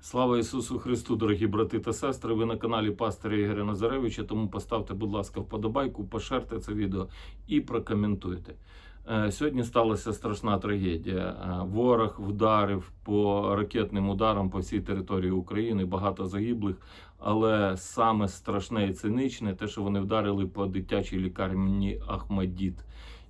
Слава Ісусу Христу, дорогі брати та сестри. Ви на каналі пастора Ігоря Назаревича. Тому поставте, будь ласка, вподобайку, пошерте це відео і прокоментуйте. Е, Сьогодні сталася страшна трагедія. Е, Ворог вдарив по ракетним ударам по всій території України. Багато загиблих. Але саме страшне і циничне те, що вони вдарили по дитячій лікарні Ахмадіт.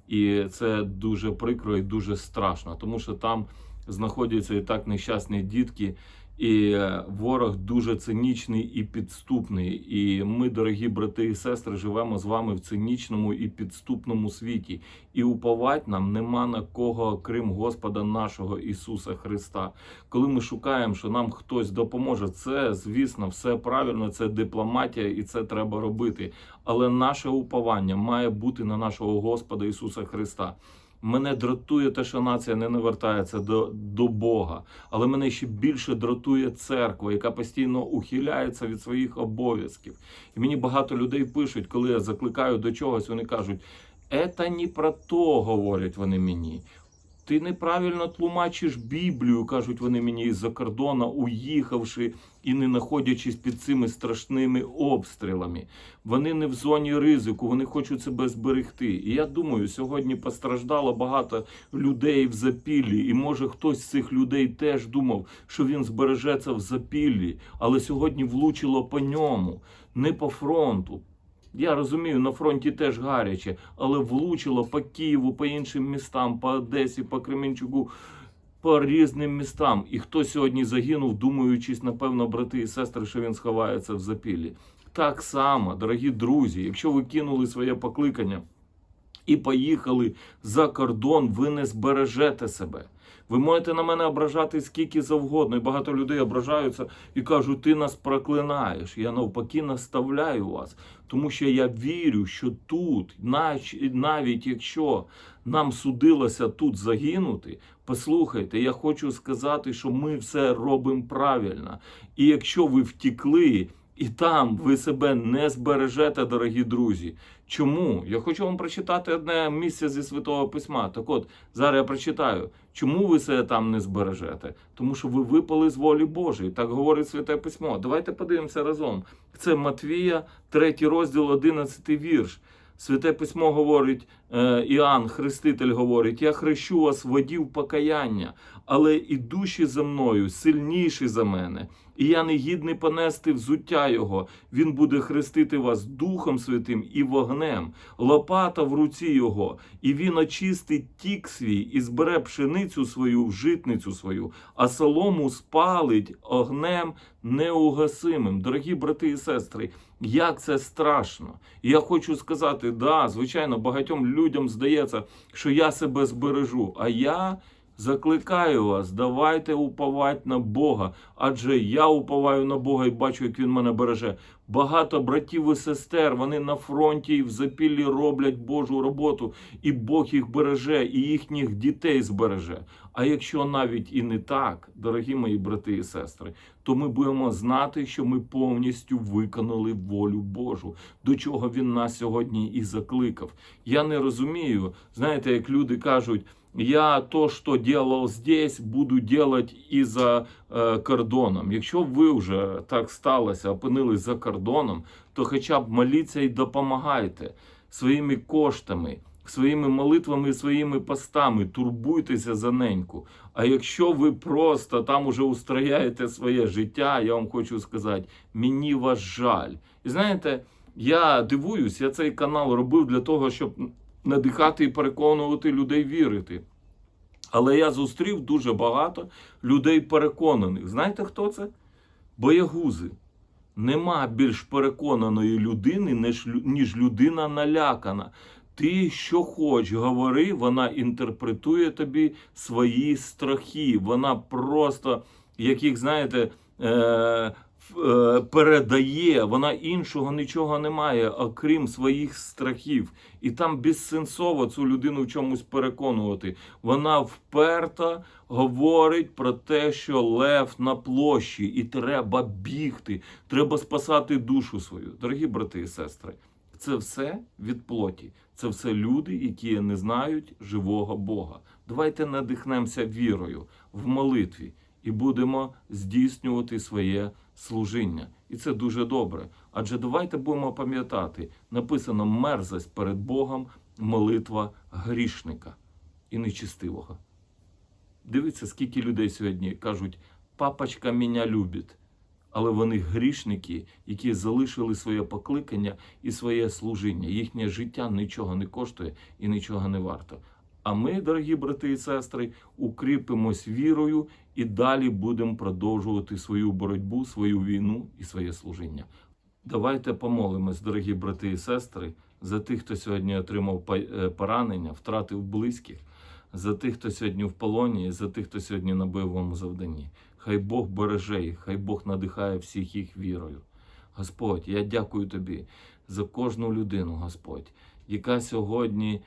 І це дуже прикро і дуже страшно, тому що там знаходяться і так нещасні дітки. І ворог дуже цинічний і підступний. І ми, дорогі брати і сестри, живемо з вами в цинічному і підступному світі. І уповать нам нема на кого, крім Господа нашого Ісуса Христа. Коли ми шукаємо, що нам хтось допоможе, це звісно все правильно, це дипломатія, і це треба робити. Але наше уповання має бути на нашого Господа Ісуса Христа. Мене дратує те, що нація не навертається до, до Бога, але мене ще більше дратує церква, яка постійно ухиляється від своїх обов'язків. І мені багато людей пишуть, коли я закликаю до чогось, вони кажуть: «Ета не про то, говорять вони мені. Ти неправильно тлумачиш Біблію, кажуть вони мені із-за кордону, уїхавши і не знаходячись під цими страшними обстрілами. Вони не в зоні ризику, вони хочуть себе зберегти. І я думаю, сьогодні постраждало багато людей в запіллі, і може хтось з цих людей теж думав, що він збережеться в запіллі, але сьогодні влучило по ньому, не по фронту. Я розумію, на фронті теж гаряче, але влучило по Києву, по іншим містам, по Одесі, по Кременчуку, по різним містам. І хто сьогодні загинув, думаючись, напевно, брати і сестри, що він сховається в запіллі. Так само, дорогі друзі, якщо ви кинули своє покликання і поїхали за кордон, ви не збережете себе. Ви можете на мене ображати скільки завгодно, і багато людей ображаються і кажуть, ти нас проклинаєш. Я навпаки наставляю вас, тому що я вірю, що тут, навіть якщо нам судилося тут загинути, послухайте, я хочу сказати, що ми все робимо правильно. І якщо ви втікли, і там ви себе не збережете, дорогі друзі. Чому? Я хочу вам прочитати одне місце зі Святого Письма. Так от, зараз я прочитаю, чому ви себе там не збережете? Тому що ви випали з волі Божої. Так говорить Святе Письмо. Давайте подивимося разом. Це Матвія, 3 розділ, 11 вірш. Святе письмо говорить, е, Іоанн, Хреститель говорить: Я хрещу вас в воді в покаяння, але і душі за мною сильніші за мене, і я не гідний понести взуття його. Він буде хрестити вас Духом Святим і вогнем, лопата в руці його, і він очистить тік свій і збере пшеницю свою в житницю свою, а солому спалить огнем неугасимим. Дорогі брати і сестри, як це страшно. Я хочу сказати, да, звичайно, багатьом людям здається, що я себе збережу. А я закликаю вас, давайте уповати на Бога. Адже я уповаю на Бога і бачу, як він мене береже. Багато братів і сестер, вони на фронті і в запіллі роблять Божу роботу, і Бог їх береже, і їхніх дітей збереже. А якщо навіть і не так, дорогі мої брати і сестри, то ми будемо знати, що ми повністю виконали волю Божу, до чого він нас сьогодні і закликав. Я не розумію, знаєте, як люди кажуть. Я то, що делал здесь, буду делать і за е, кордоном. Якщо ви вже так сталося, опинились за кордоном, то хоча б моліться і допомагайте своїми коштами, своїми молитвами, своїми постами, турбуйтеся за неньку. А якщо ви просто там уже устрояєте своє життя, я вам хочу сказати, мені вас жаль. І знаєте, я дивуюсь, я цей канал робив для того, щоб надихати і переконувати людей вірити. Але я зустрів дуже багато людей переконаних. Знаєте, хто це? Боягузи. Нема більш переконаної людини, ніж людина налякана. Ти що хоч говори, вона інтерпретує тобі свої страхи. Вона просто, яких, знаєте, е, е, передає, вона іншого нічого не має, окрім своїх страхів. І там безсенсово цю людину в чомусь переконувати. Вона вперто говорить про те, що лев на площі, і треба бігти, треба спасати душу свою. Дорогі брати і сестри, це все від плоті. Це все люди, які не знають живого Бога. Давайте надихнемося вірою в молитві і будемо здійснювати своє служіння. І це дуже добре. Адже давайте будемо пам'ятати, написано мерзость перед Богом, молитва грішника і нечистивого. Дивіться, скільки людей сьогодні кажуть, папочка мене любить. Але вони грішники, які залишили своє покликання і своє служіння. Їхнє життя нічого не коштує і нічого не варто. А ми, дорогі брати і сестри, укріпимось вірою і далі будемо продовжувати свою боротьбу, свою війну і своє служіння. Давайте помолимось, дорогі брати і сестри, за тих, хто сьогодні отримав е, поранення, втратив близьких, за тих, хто сьогодні в полоні, за тих, хто сьогодні на бойовому завданні. Хай Бог береже їх, хай Бог надихає всіх їх вірою. Господь, я дякую тобі за кожну людину, Господь, яка сьогодні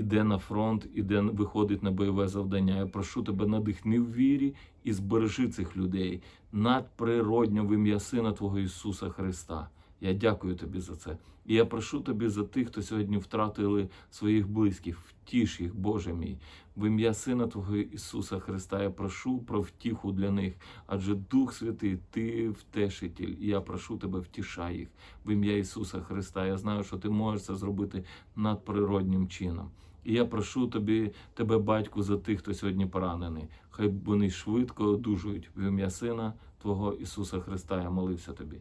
іде на фронт, іде виходить на бойове завдання. Я прошу тебе, надихни в вірі і збережи цих людей надприродньо в ім'я Сина Твого Ісуса Христа. Я дякую тобі за це. І я прошу тобі за тих, хто сьогодні втратили своїх близьких, втіш їх, Боже мій. В ім'я Сина Твого Ісуса Христа я прошу про втіху для них, адже Дух Святий, Ти втешитель, і я прошу тебе, втішай їх в ім'я Ісуса Христа. Я знаю, що ти можеш це зробити надприроднім чином. І я прошу тобі, тебе, батьку, за тих, хто сьогодні поранений. Хай вони швидко одужують в ім'я Сина Твого Ісуса Христа. Я молився тобі.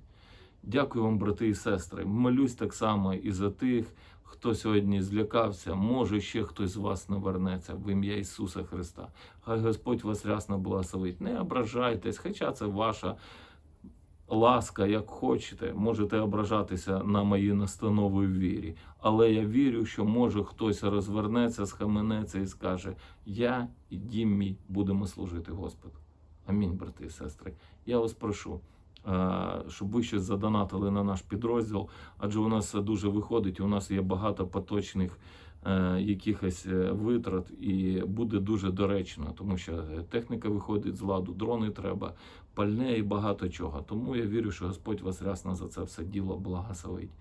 Дякую вам, брати і сестри. Молюсь так само і за тих, хто сьогодні злякався. Може, ще хтось з вас навернеться в ім'я Ісуса Христа. Хай Господь вас рясно благословить. Не ображайтесь, хоча це ваша ласка, як хочете. Можете ображатися на мої настанови в вірі. Але я вірю, що може хтось розвернеться, схаменеться і скаже: Я і дім мій будемо служити Господу. Амінь, брати і сестри. Я вас прошу, е, щоб ви щось задонатили на наш підрозділ, адже у нас дуже виходить. У нас є багато поточних якихось е, витрат, і буде дуже доречно, тому що е, техніка виходить з ладу, дрони треба, пальне і багато чого. Тому я вірю, що Господь вас рясно за це все діло благословить.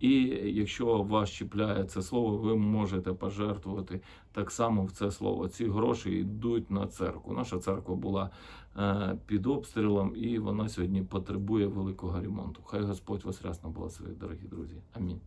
І якщо вас чіпляє це слово, ви можете пожертвувати так само в це слово. Ці гроші йдуть на церкву. Наша церква була е, під обстрілом, і вона сьогодні потребує великого ремонту. Хай Господь вас рясно благословить, дорогі друзі. Амінь.